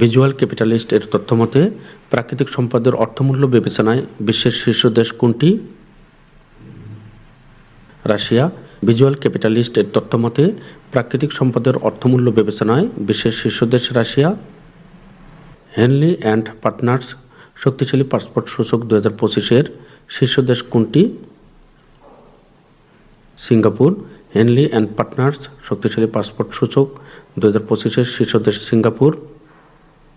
Visual capitalist এর তথ্যমতে, প্রাকৃতিক সম্পদের অর্থমূল্য বিবেচনায় বিশ্বের শীর্ষ দেশ কোনটি? রাশিয়া। ভিজুয়াল ক্যাপিটালিস্ট এর তথ্যমতে, প্রাকৃতিক সম্পদের অর্থমূল্য বিবেচনায় বিশ্বের শীর্ষ দেশ রাশিয়া। হেনলি অ্যান্ড পার্টনার্স, শক্তিশালী পাসপোর্ট সূচক দু হাজার পঁচিশের শীর্ষ দেশ কোনটি? সিঙ্গাপুর। হেনলি অ্যান্ড পার্টনার্স, শক্তিশালী পাসপোর্ট সূচক দু হাজার পঁচিশের শীর্ষ দেশ সিঙ্গাপুর।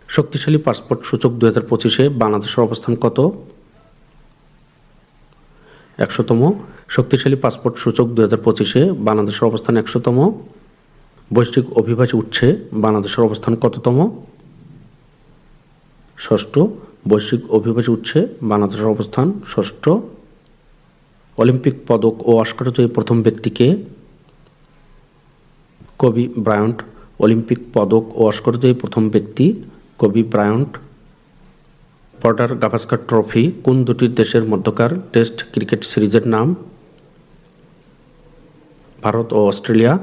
শক্তিশালী পাসপোর্ট সূচক দু হাজার পঁচিশে বাংলাদেশের অবস্থান কত? একশোতম। শক্তিশালী পাসপোর্ট সূচক দু হাজার পঁচিশে বাংলাদেশের অবস্থান একশোতম। বৈশ্বিক অভিবাসী উচ্ছে বাংলাদেশের অবস্থান কততম? ষষ্ঠ। বৈশ্বিক অভিবাসী উচ্ছে বাংলাদেশের অবস্থান ষষ্ঠ। অলিম্পিক পদক ও অস্কারজয়ী প্রথম ব্যক্তিকে কবি ব্রায়ন্ট। অলিম্পিক পদক ও অস্কারজয়ী প্রথম ব্যক্তি কবি ব্রায়ন্ট বর্ডার গাভাস্কার ট্রফি, কোন দুটি দেশের মধ্যকার টেস্ট ক্রিকেট সিরিজের নাম? ভারত ও Australia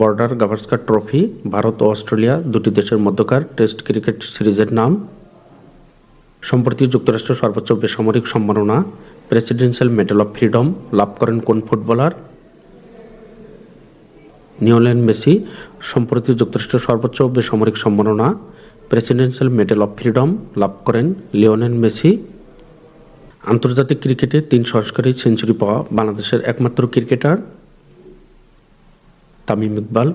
Border Gavaskar trophy, Bharat ও অস্ট্রেলিয়া দুটি দেশের মধ্যকার টেস্ট ক্রিকেট সিরিজের নাম? সম্প্রতি যুক্তরাষ্ট্রের সর্বোচ্চ বেসামরিক সম্মাননা, প্রেসিডেন্সিয়াল মেডেল অফ ফ্রিডম লাভ করেন কোন ফুটবলার? নিওলেন মেসি, সম্প্রতি যুক্তরাষ্ট্রের সর্বোচ্চ বেসামরিক সম্মাননা প্রেসিডেন্সিয়াল মেডেল অফ ফ্রিডম লাভ করেন লিওনেল মেসি। আন্তর্জাতিক ক্রিকেটে তিন সংস্কারে সেঞ্চুরি পাওয়া বাংলাদেশের একমাত্র ক্রিকেটার। তামিম ইকবাল,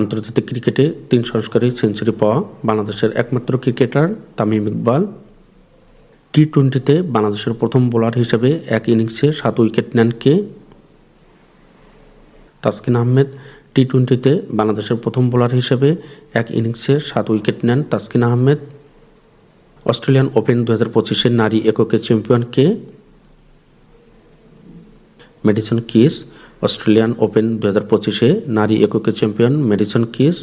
আন্তর্জাতিক ক্রিকেটে তিন সংস্কারে সেঞ্চুরি পাওয়া বাংলাদেশের একমাত্র ক্রিকেটার তামিম ইকবাল। টি টোয়েন্টিতে বাংলাদেশের প্রথম বোলার হিসেবে এক ইনিংসে সাত উইকেট নেন কে তাসকিন আহমেদ টি টোয়েন্টিতে বাংলাদেশের প্রথম বোলার হিসেবে এক ইনিংসে সাত উইকেট নেন তাসকিন আহমেদ। অস্ট্রেলিয়ান ওপেন দু হাজার নারী এককে চ্যাম্পিয়ন কে? মেডিসন কিস অস্ট্রেলিয়ান ওপেন দু হাজার পঁচিশে নারী এককে চ্যাম্পিয়ন মেডিসন কিস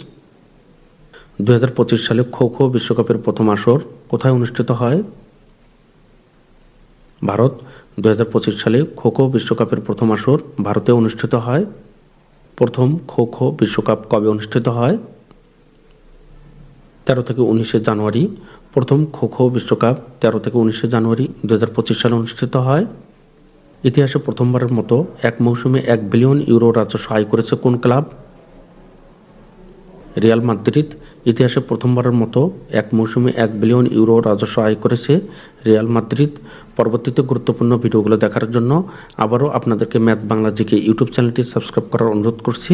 দু হাজার পঁচিশ সালে খো খো বিশ্বকাপের প্রথম আসর কোথায় অনুষ্ঠিত হয়? ভারত। দু হাজার পঁচিশ সালে খো খো বিশ্বকাপের প্রথম আসর ভারতে অনুষ্ঠিত হয়। প্রথম খো খো বিশ্বকাপ কবে অনুষ্ঠিত হয়? তেরো থেকে উনিশে জানুয়ারি। প্রথম খো খো বিশ্বকাপ তেরো থেকে উনিশে জানুয়ারি দু হাজার পঁচিশ সালে অনুষ্ঠিত হয়। ইতিহাসে প্রথমবারের মতো এক মৌসুমে এক বিলিয়ন ইউরো রাজস্ব আয় করেছে কোন ক্লাব? রিয়াল মাদ্রিদ ইতিহাসে প্রথমবারের মতো এক মৌসুমে এক বিলিয়ন ইউরো রাজস্ব আয় করেছে রিয়াল মাদ্রিদ। পরবর্তীতে গুরুত্বপূর্ণ ভিডিওগুলো দেখার জন্য আবারও আপনাদেরকে ম্যাথ বাংলা জিকে ইউটিউব চ্যানেলটি সাবস্ক্রাইব করার অনুরোধ করছি।